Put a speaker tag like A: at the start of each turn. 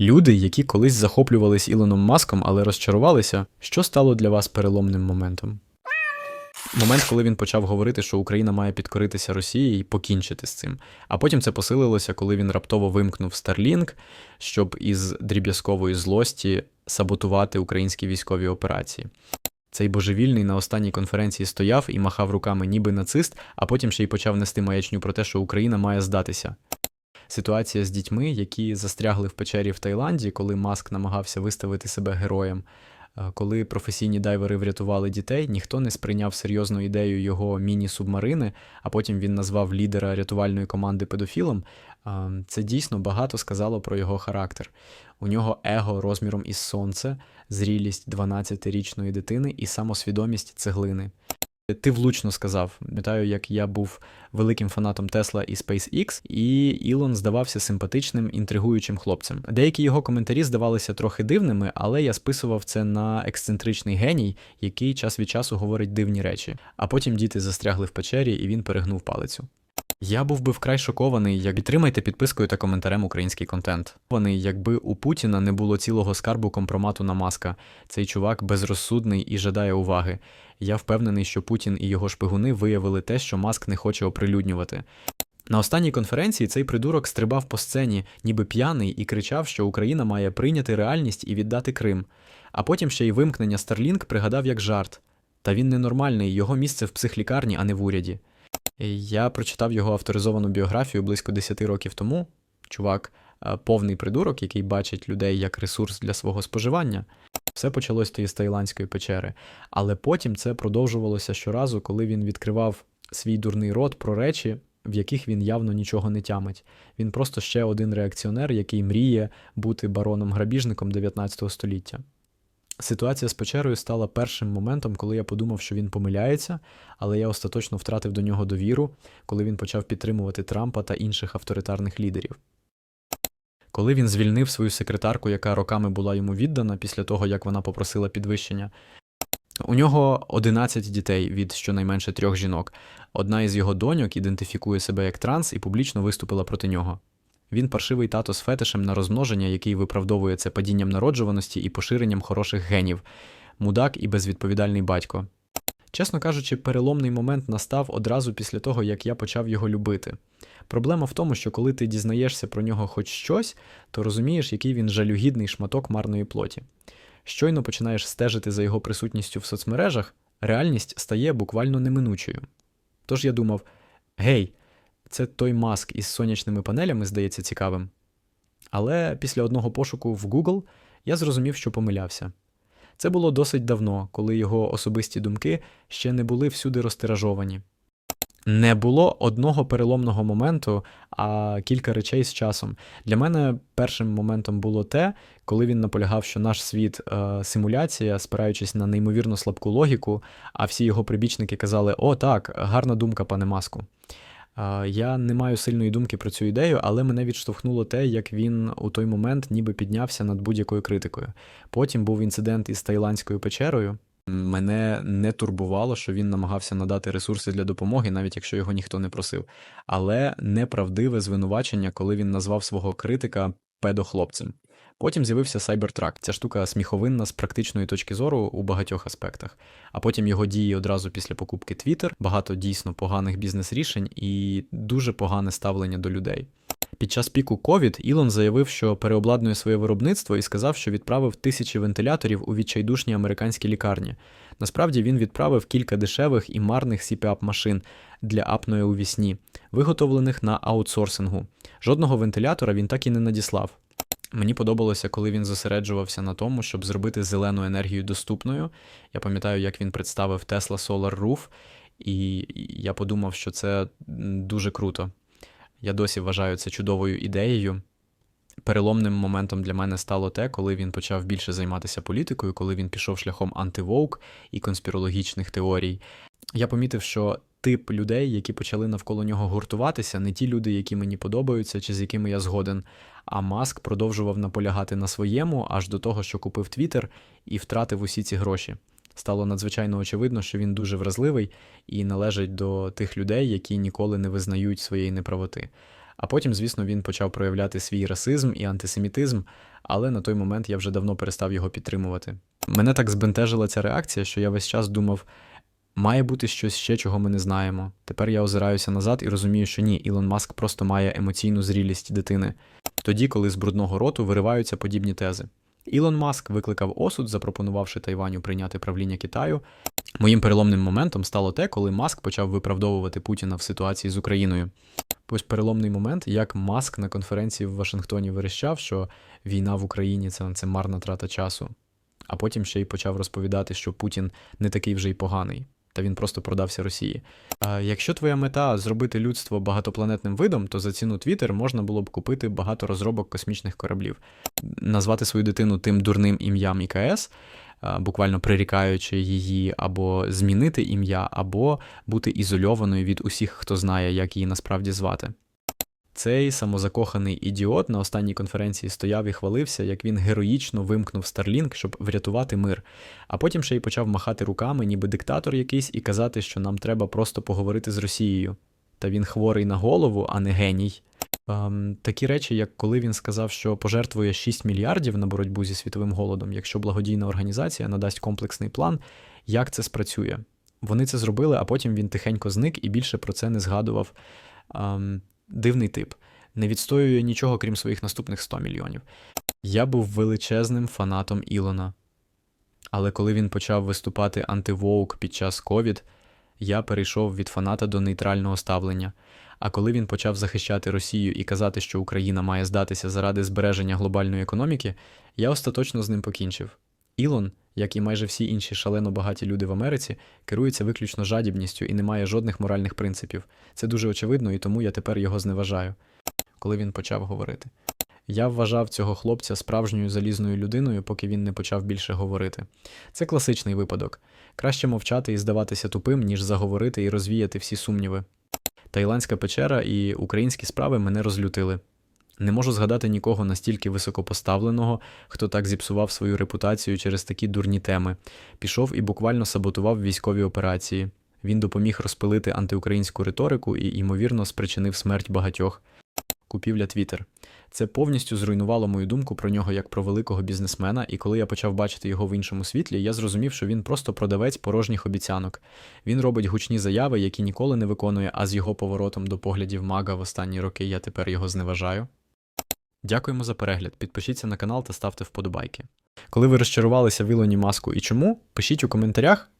A: Люди, які колись захоплювались Ілоном Маском, але розчарувалися, що стало для вас переломним моментом? Момент, коли він почав говорити, що Україна має підкоритися Росії і покінчити з цим. А потім це посилилося, коли він раптово вимкнув Starlink, щоб із дріб'язкової злості саботувати українські військові операції. Цей божевільний на останній конференції стояв і махав руками ніби нацист, а потім ще й почав нести маячню про те, що Україна має здатися. Ситуація з дітьми, які застрягли в печері в Таїланді, коли Маск намагався виставити себе героєм. Е, Коли професійні дайвери врятували дітей, ніхто не сприйняв серйозну ідею його міні-субмарини, а потім він назвав лідера рятувальної команди педофілом. Е, Це дійсно багато сказало про його характер. У нього его розміром із сонце, зрілість 12-річної дитини і самосвідомість цеглини. Ти влучно сказав. Пам'ятаю, як я був великим фанатом Тесла і SpaceX, і Ілон здавався симпатичним, інтригуючим хлопцем. Деякі його коментарі здавалися трохи дивними, але я списував це на ексцентричний геній, який час від часу говорить дивні речі. А потім діти застрягли в печері, і він перегнув палицю. Я був би вкрай шокований, як підтримайте підпискою та коментарем український контент. Вони, якби у Путіна не було цілого скарбу компромату на маска. Цей чувак безрозсудний і жадає уваги. Я впевнений, що Путін і його шпигуни виявили те, що Маск не хоче оприлюднювати. На останній конференції цей придурок стрибав по сцені, ніби п'яний, і кричав, що Україна має прийняти реальність і віддати Крим. А потім ще й вимкнення Starlink пригадав як жарт. Та він ненормальний, його місце в психлікарні, а не в уряді. Я прочитав його авторизовану біографію близько 10 років тому. Чувак, е, повний придурок, який бачить людей як ресурс для свого споживання. Все почалось тоді з таїландської печери. Але потім це продовжувалося щоразу, коли він відкривав свій дурний рот про речі, в яких він явно нічого не тямить. Він просто ще один реакціонер, який мріє бути бароном-грабіжником 19 століття. Ситуація з печерою стала першим моментом, коли я подумав, що він помиляється, але я остаточно втратив до нього довіру, коли він почав підтримувати Трампа та інших авторитарних лідерів. Коли він звільнив свою секретарку, яка роками була йому віддана після того, як вона попросила підвищення, у нього 11 дітей від щонайменше трьох жінок. Одна із його доньок ідентифікує себе як транс і публічно виступила проти нього. Він паршивий тато з фетишем на розмноження, який виправдовує це падінням народжуваності і поширенням хороших генів, мудак і безвідповідальний батько. Чесно кажучи, переломний момент настав одразу після того, як я почав його любити. Проблема в тому, що коли ти дізнаєшся про нього хоч щось, то розумієш, який він жалюгідний шматок марної плоті. Щойно починаєш стежити за його присутністю в соцмережах, реальність стає буквально неминучою. Тож я думав: гей, це той маск із сонячними панелями здається цікавим. Але після одного пошуку в Google я зрозумів, що помилявся. Це було досить давно, коли його особисті думки ще не були всюди розтиражовані. Не було одного переломного моменту, а кілька речей з часом. Для мене першим моментом було те, коли він наполягав, що наш світ е, симуляція, спираючись на неймовірно слабку логіку, а всі його прибічники казали: О, так, гарна думка, пане маску. Я не маю сильної думки про цю ідею, але мене відштовхнуло те, як він у той момент ніби піднявся над будь-якою критикою. Потім був інцидент із таїландською печерою. Мене не турбувало, що він намагався надати ресурси для допомоги, навіть якщо його ніхто не просив. Але неправдиве звинувачення, коли він назвав свого критика педохлопцем. Потім з'явився Cybertruck. Ця штука сміховинна з практичної точки зору у багатьох аспектах. А потім його дії одразу після покупки Twitter, багато дійсно поганих бізнес-рішень і дуже погане ставлення до людей. Під час піку COVID Ілон заявив, що переобладнує своє виробництво і сказав, що відправив тисячі вентиляторів у відчайдушні американські лікарні. Насправді він відправив кілька дешевих і марних cpap машин для апної у вісні, виготовлених на аутсорсингу. Жодного вентилятора він так і не надіслав. Мені подобалося, коли він зосереджувався на тому, щоб зробити зелену енергію доступною. Я пам'ятаю, як він представив Tesla Solar Roof, і я подумав, що це дуже круто. Я досі вважаю це чудовою ідеєю. Переломним моментом для мене стало те, коли він почав більше займатися політикою, коли він пішов шляхом антивоук і конспірологічних теорій. Я помітив, що тип людей, які почали навколо нього гуртуватися, не ті люди, які мені подобаються чи з якими я згоден. А Маск продовжував наполягати на своєму аж до того, що купив Твіттер і втратив усі ці гроші. Стало надзвичайно очевидно, що він дуже вразливий і належить до тих людей, які ніколи не визнають своєї неправоти. А потім, звісно, він почав проявляти свій расизм і антисемітизм, але на той момент я вже давно перестав його підтримувати. Мене так збентежила ця реакція, що я весь час думав. Має бути щось ще, чого ми не знаємо. Тепер я озираюся назад і розумію, що ні, Ілон Маск просто має емоційну зрілість дитини. Тоді, коли з брудного роту вириваються подібні тези. Ілон Маск викликав осуд, запропонувавши Тайваню прийняти правління Китаю. Моїм переломним моментом стало те, коли Маск почав виправдовувати Путіна в ситуації з Україною. Ось переломний момент, як Маск на конференції в Вашингтоні верещав, що війна в Україні це, це марна трата часу. А потім ще й почав розповідати, що Путін не такий вже й поганий, та він просто продався Росії. А якщо твоя мета зробити людство багатопланетним видом, то за ціну Twitter можна було б купити багато розробок космічних кораблів, назвати свою дитину тим дурним ім'ям ІКС, буквально прирікаючи її, або змінити ім'я, або бути ізольованою від усіх, хто знає, як її насправді звати. Цей самозакоханий ідіот на останній конференції стояв і хвалився, як він героїчно вимкнув Starlink, щоб врятувати мир, а потім ще й почав махати руками, ніби диктатор якийсь, і казати, що нам треба просто поговорити з Росією. Та він хворий на голову, а не геній. Ем, такі речі, як коли він сказав, що пожертвує 6 мільярдів на боротьбу зі світовим голодом, якщо благодійна організація надасть комплексний план, як це спрацює. Вони це зробили, а потім він тихенько зник і більше про це не згадував. Ем, дивний тип. Не відстоює нічого, крім своїх наступних 100 мільйонів. Я був величезним фанатом Ілона. Але коли він почав виступати антивоук під час ковід, я перейшов від фаната до нейтрального ставлення. А коли він почав захищати Росію і казати, що Україна має здатися заради збереження глобальної економіки, я остаточно з ним покінчив. Ілон, як і майже всі інші шалено багаті люди в Америці, керується виключно жадібністю і не має жодних моральних принципів. Це дуже очевидно, і тому я тепер його зневажаю. Коли він почав говорити. Я вважав цього хлопця справжньою залізною людиною, поки він не почав більше говорити. Це класичний випадок. Краще мовчати і здаватися тупим, ніж заговорити і розвіяти всі сумніви. Таїландська печера і українські справи мене розлютили. Не можу згадати нікого настільки високопоставленого, хто так зіпсував свою репутацію через такі дурні теми. Пішов і буквально саботував військові операції. Він допоміг розпилити антиукраїнську риторику і, ймовірно, спричинив смерть багатьох. Купівля Твіттер. Це повністю зруйнувало мою думку про нього як про великого бізнесмена, і коли я почав бачити його в іншому світлі, я зрозумів, що він просто продавець порожніх обіцянок. Він робить гучні заяви, які ніколи не виконує, а з його поворотом до поглядів мага в останні роки я тепер його зневажаю. Дякуємо за перегляд. Підпишіться на канал та ставте вподобайки. Коли ви розчарувалися в Ілоні Маску і чому, пишіть у коментарях,